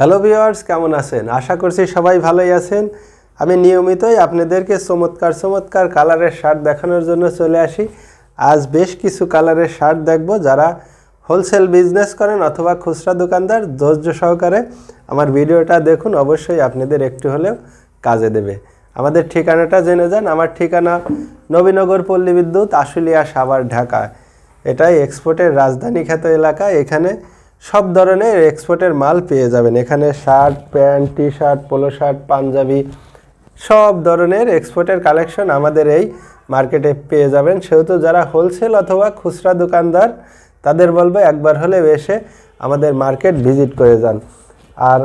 Hello viewers কেমন আছেন? আশা করছি সবাই ভালোই আছেন। আমি নিয়মিতই আপনাদেরকে চমৎকার চমৎকার কালারের শার্ট দেখানোর জন্য চলে আসি। আজ বেশ কিছু কালারের শার্ট দেখব যারা হোলসেল বিজনেস করেন অথবা খুচরা দোকানদার, ধৈর্য সহকারে আমার ভিডিওটা দেখুন, অবশ্যই আপনাদের একটু হলেও কাজে দেবে। আমাদের ঠিকানাটা জেনে যান। আমার ঠিকানা নবীনগর পল্লী বিদ্যুৎ, আশুলিয়া সাভার, ঢাকা। এটাই এক্সপোর্টের রাজধানী খ্যাত এলাকা। এখানে সব ধরনের এক্সপোর্টের মাল পেয়ে যাবেন। এখানে shirt, pant T shirt polo shirt, Punjabi, সব ধরনের এক্সপোর্টের কালেকশন আমাদের এই মার্কেটে পেয়ে যাবেন। সেহেতু যারা হোলসেল অথবা খুচরা দোকানদার, তাদের বলব একবার হলে এসে আমাদের মার্কেট ভিজিট করে যান। আর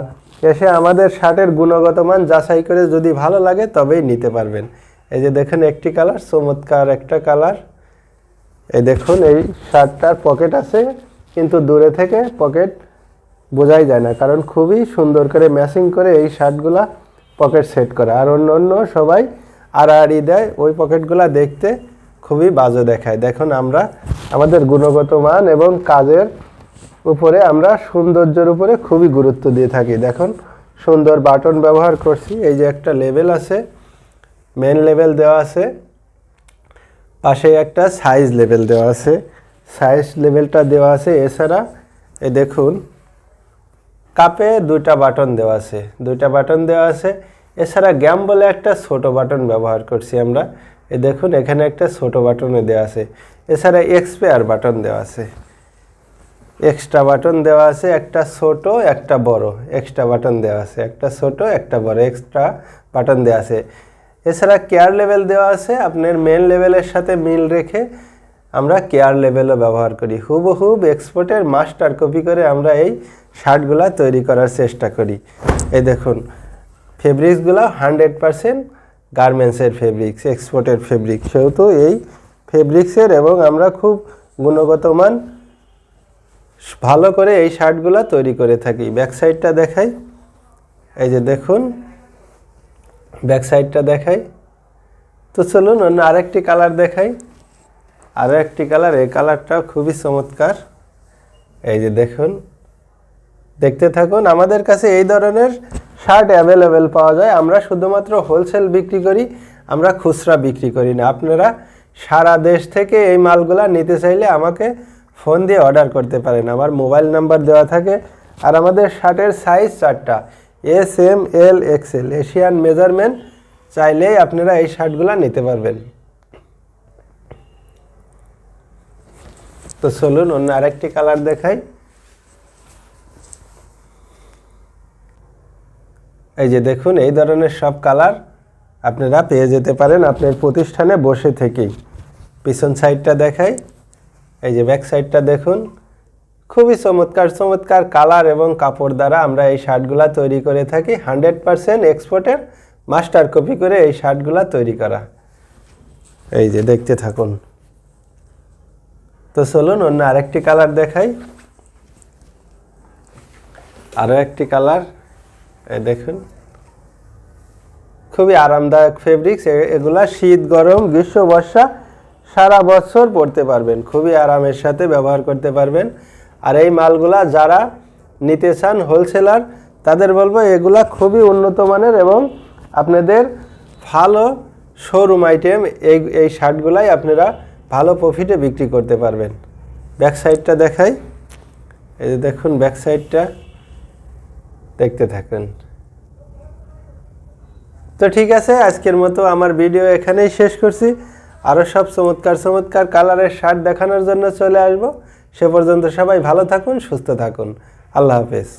এসে আমাদের শার্টের গুণগত মান যাচাই করে যদি ভালো লাগে তবেই নিতে পারবেন। এই যে দেখেন একটি কালার, চমৎকার একটা কালার। এই দেখুন এই শার্টটার পকেট আছে। কিন্তু দূরে থেকে পকেট বোঝাই যায় না, কারণ খুবই সুন্দর করে ম্যাচিং করে এই শার্টগুলা পকেট সেট করা। আর অন্য অন্য সবাই আড়াআড়ি দেয়, ওই পকেটগুলা দেখতে খুবই বাজে দেখায়। দেখুন আমরা আমাদের গুণগত মান এবং কাজের উপরে আমরা সৌন্দর্যের উপরে খুবই গুরুত্ব দিয়ে থাকি। দেখুন, সুন্দর বাটন ব্যবহার করছি। এই যে একটা লেভেল আছে মেন লেভেল দেওয়া আছে, পাশে একটা সাইজ লেভেল দেওয়া আছে। সাইজ লেভেলটা দেওয়া আছে, এছাড়া এ দেখুন কাপে দুইটা বাটন দেওয়া আছে, দুইটা বাটন দেওয়া আছে, এছাড়া গ্যাম বলে একটা ছোট বাটন ব্যবহার করছি আমরা, এ দেখুন এখানে একটা ছোট বাটনে দেওয়া আছে, এছাড়া এক্সপেয়ার বাটন দেওয়া আছে এক্সট্রা বাটন দেওয়া আছে, একটা ছোট, একটা বড় এক্সট্রা বাটন দেওয়া আছে, একটা ছোট, একটা বড় এক্সট্রা বাটন দেওয়া আছে, এছাড়া কেয়ার লেভেল দেওয়া আছে, আপনার মেন লেভেলের সাথে মিল রেখে আমরা কেয়ার লেভেলও ব্যবহার করি। হুবহুব এক্সপোর্টের মাস্টার কপি করে আমরা এই শার্টগুলা তৈরি করার চেষ্টা করি। এই দেখুন ফেব্রিক্সগুলো হান্ড্রেড পারসেন্ট গার্মেন্টসের ফেব্রিক্স এক্সপোর্টের ফেব্রিক সেহেতু এই ফেব্রিক্সের এবং আমরা খুব গুণগত মান ভালো করে এই শার্টগুলো তৈরি করে থাকি। ব্যাক সাইডটা দেখাই। এই যে দেখুন ব্যাক সাইডটা দেখাই। তো চলুন অন্য আরেকটি কালার দেখাই। আরও একটি কালার এই কালারটাও খুবই চমৎকার। এই যে দেখুন, দেখতে থাকুন, আমাদের কাছে এই ধরনের শার্ট অ্যাভেলেবেল পাওয়া যায়। আমরা শুধুমাত্র হোলসেল বিক্রি করি, আমরা খুচরা বিক্রি করি না। আপনারা সারা দেশ থেকে এই মালগুলা নিতে চাইলে আমাকে ফোন দিয়ে অর্ডার করতে পারেন। আমার মোবাইল নাম্বার দেওয়া থাকে আর আমাদের শার্টের সাইজ চারটা। S M L XL Asian measurement চাইলেই আপনারা এই শার্টগুলো নিতে পারবেন। তো চলুন অন্য আরেকটি কালার দেখাই। এই যে দেখুন, এই ধরনের সব কালার আপনারা পেয়ে যেতে পারেন আপনার প্রতিষ্ঠানে বসে থেকেই। পিছন সাইডটা দেখাই। এই যে ব্যাক সাইডটা দেখুন। খুবই চমৎকার চমৎকার কালার এবং কাপড় দ্বারা আমরা এই শার্টগুলা তৈরি করে থাকি। হান্ড্রেড পারসেন্ট এক্সপোর্টের মাস্টার কপি করে এই শার্টগুলা তৈরি করা। এই যে দেখতে থাকুন। তো চলুন অন্য আরেকটি কালার দেখাই। আরও একটি কালার, এই দেখুন। খুবই আরামদায়ক ফেব্রিক্স এগুলা শীত, গরম, গ্রীষ্ম, বর্ষা, সারা বছর পরতে পারবেন। খুবই আরামের সাথে ব্যবহার করতে পারবেন। আর এই মালগুলা যারা নিতে চান হোলসেলার তাদের বলব এগুলা খুবই উন্নত মানের এবং আপনাদের ভালো শোরুম আইটেম এই এই শার্টগুলাই আপনারা ভালো প্রফিটে বিক্রি করতে পারবেন। ব্যাক সাইডটা দেখাই। এই যে দেখুন ব্যাক সাইডটা দেখতে থাকেন। তো ঠিক আছে, আজকের মতো আমার ভিডিও এখানেই শেষ করছি। আরও সব চমৎকার চমৎকার কালারের শার্ট দেখানোর জন্য চলে আসব। সে পর্যন্ত সবাই ভালো থাকুন, সুস্থ থাকুন। আল্লাহ হাফেজ।